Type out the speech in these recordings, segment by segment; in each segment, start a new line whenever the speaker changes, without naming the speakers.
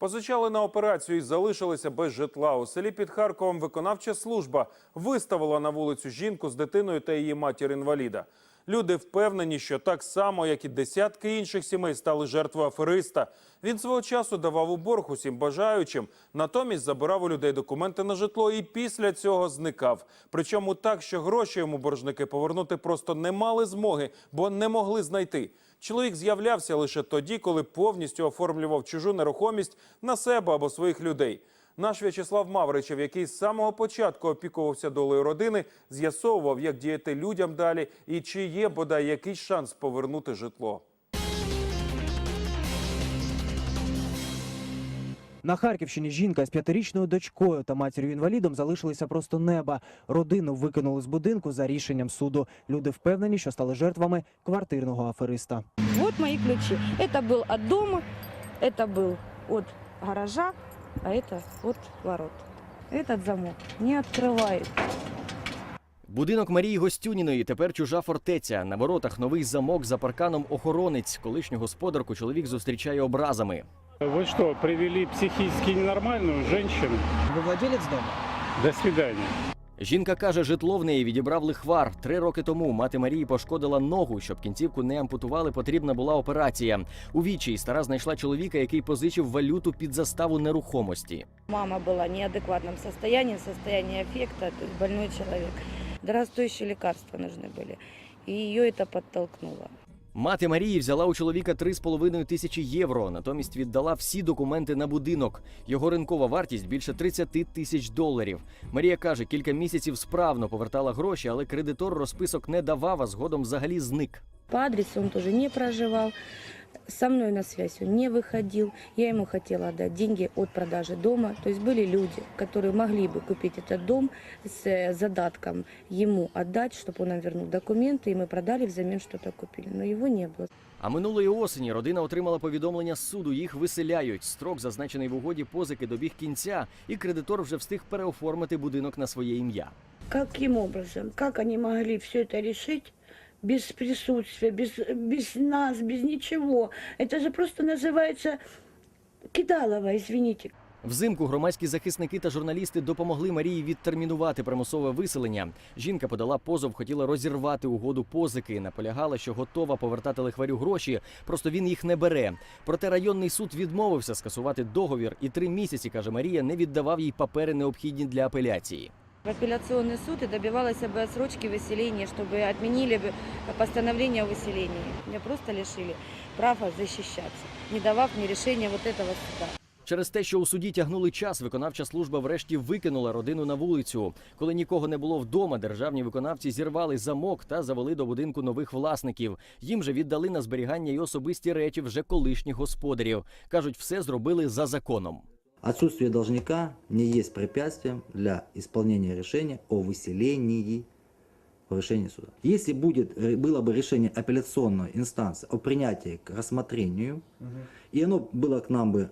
Позичали на операцію і залишилися без житла. У селі під Харковом виконавча служба виставила на вулицю жінку з дитиною та її матір-інваліда. Люди впевнені, що так само, як і десятки інших сімей, стали жертвою афериста. Він свого часу давав у борг усім бажаючим, натомість забирав у людей документи на житло і після цього зникав. Причому так, що гроші йому боржники повернути просто не мали змоги, бо не могли знайти. Чоловік з'являвся лише тоді, коли повністю оформлював чужу нерухомість на себе або своїх людей. Наш В'ячеслав Мавричев, який з самого початку опікувався долею родини, з'ясовував, як діяти людям далі і чи є бодай якийсь шанс повернути житло.
На Харківщині жінка з п'ятирічною дочкою та матір'ю-інвалідом залишилися просто неба. Родину викинули з будинку за рішенням суду. Люди впевнені, що стали жертвами квартирного афериста.
Вот мои ключи. Это был от дома, это был от гаража, а это от ворот. Этот замок не открывает.
Будинок Марії Гостюніної тепер чужа фортеця. На воротах новий замок за парканом охоронець. Колишню господарку чоловік зустрічає образами.
Вы что, привели психически ненормальную женщину?
Ви владелець дому?
До свидания.
Жінка каже, житло в неї відібрав лихвар. Три роки тому мати Марії пошкодила ногу. Щоб кінцівку не ампутували, потрібна була операція. У вічі стара знайшла чоловіка, який позичив валюту під заставу нерухомості.
Мама была в неадекватном состоянии, в состоянии аффекта, то есть больной человек. Дорогостоящие лекарства нужны были. И ее это подтолкнуло.
Мати Марії взяла у чоловіка 3,5 тисячі євро. Натомість віддала всі документи на будинок. Його ринкова вартість більше 30 тисяч доларів. Марія каже, кілька місяців справно повертала гроші, але кредитор розписок не давав, а згодом взагалі зник.
По адресу він теж не проживал Со мной на связь он не выходил. Я ему хотела отдать деньги от продажи дома. То есть были люди, которые могли бы купить этот дом с э, задатком ему отдать, чтобы он нам вернул документы, и мы продали взамен что-то купили. Но его не было.
А минулої осені родина отримала повідомлення з суду. Їх виселяють. Строк, зазначений в угоді позики, добіг кінця, і кредитор вже встиг переоформити будинок на своє ім'я.
Каким образом? Как они могли все это решить Без присутствия, без, без нас, без ничего? Это же просто называется кидалово, извините.
Взимку громадські захисники та журналісти допомогли Марії відтермінувати примусове виселення. Жінка подала позов, хотіла розірвати угоду позики. Наполягала, що готова повертати лихварю гроші, просто він їх не бере. Проте районний суд відмовився скасувати договір, і три місяці, каже Марія, не віддавав їй папери, необхідні для апеляції.
В апелляционный суд и добивалась бы отсрочки выселения, чтобы отменили бы постановление о выселении. Меня просто лишили права защищаться, не давав мне решения вот этого суда.
Через те, що у суді тягнули час, виконавча служба врешті викинула родину на вулицю. Коли нікого не було вдома, державні виконавці зірвали замок та завели до будинку нових власників. Їм же віддали на зберігання й особисті речі вже колишніх господарів. кажуть, все зробили за законом.
Отсутствие должника не есть препятствием для исполнения решения о выселении по решению суда. Если будет, э, было бы решение апелляционной инстанции о принятии к рассмотрению, и оно было к нам бы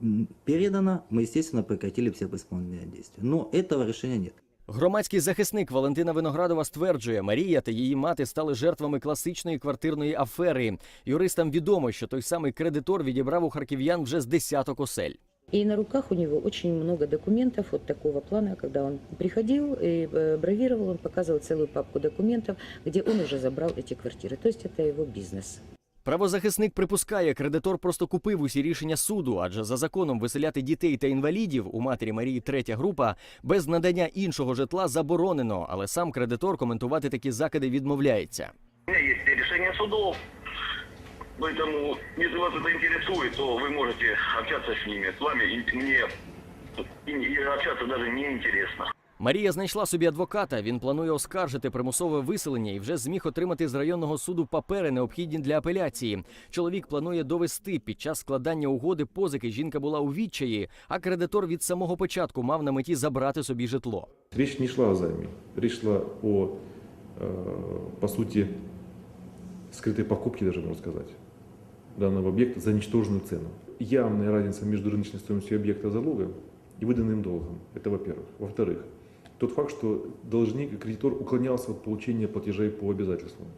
м, передано, мы, естественно, прекратили все исполнительные действия. Но этого решения нет.
Громадський захисник Валентина Виноградова стверджує, Марія та її мати стали жертвами класичної квартирної афери. Юристам відомо, що той самий кредитор відібрав у харків'ян вже з десяток осель.
И на руках у него очень много документов вот такого плана, когда он приходил и э, бравировал, он показывал целую папку документов, где он уже забрал эти квартиры. То есть это его бизнес.
Правозахисник припускає, кредитор просто купив усі рішення суду, адже за законом виселяти дітей та інвалідів у матері Марії третя група без надання іншого житла заборонено, але сам кредитор коментувати такі закиди відмовляється.
У меня есть решение судов, поэтому если вас это интересует, то вы можете общаться с ними. С вами и мне и, и общаться даже не интересно.
Марія знайшла собі адвоката. Він планує оскаржити примусове виселення і вже зміг отримати з районного суду папери, необхідні для апеляції. Чоловік планує довести під час складання угоди позики. Жінка була у відчаї, а кредитор від самого початку мав на меті забрати собі житло.
Речь не шла о займе. Речь шла о, э, по сути, скрытой покупке, даже можно сказать, данного объекта за ничтожную цену. Явная разница между рыночной стоимостью объекта залога и выданным долгом. Это во-первых. Во-вторых, тот факт, что должник и кредитор уклонялся от получения платежей по обязательствам.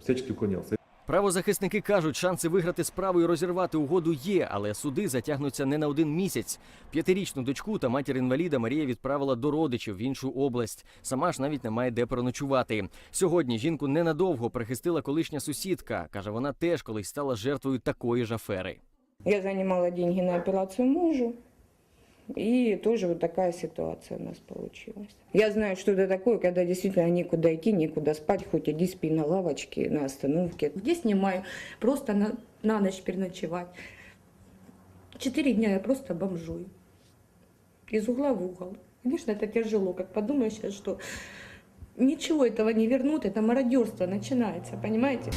Всячески уклонялся.
Правозахисники кажуть, шанси виграти справу і розірвати угоду є, але суди затягнуться не на один місяць. П'ятирічну дочку та матір інваліда Марія відправила до родичів в іншу область. Сама ж навіть не має де переночувати. Сьогодні жінку ненадовго прихистила колишня сусідка. каже, вона теж колись стала жертвою такої ж афери.
Я занимала деньги на операцию мужу. И тоже вот такая ситуация у нас получилась. Я знаю, что это такое, когда действительно некуда идти, некуда спать, хоть иди спи на лавочке, на остановке.
Где снимаю? Просто на, на ночь переночевать. Четыре дня я просто бомжую. Из угла в угол. Конечно, это тяжело, как подумаешь, что ничего этого не вернут, это мародерство начинается, понимаете?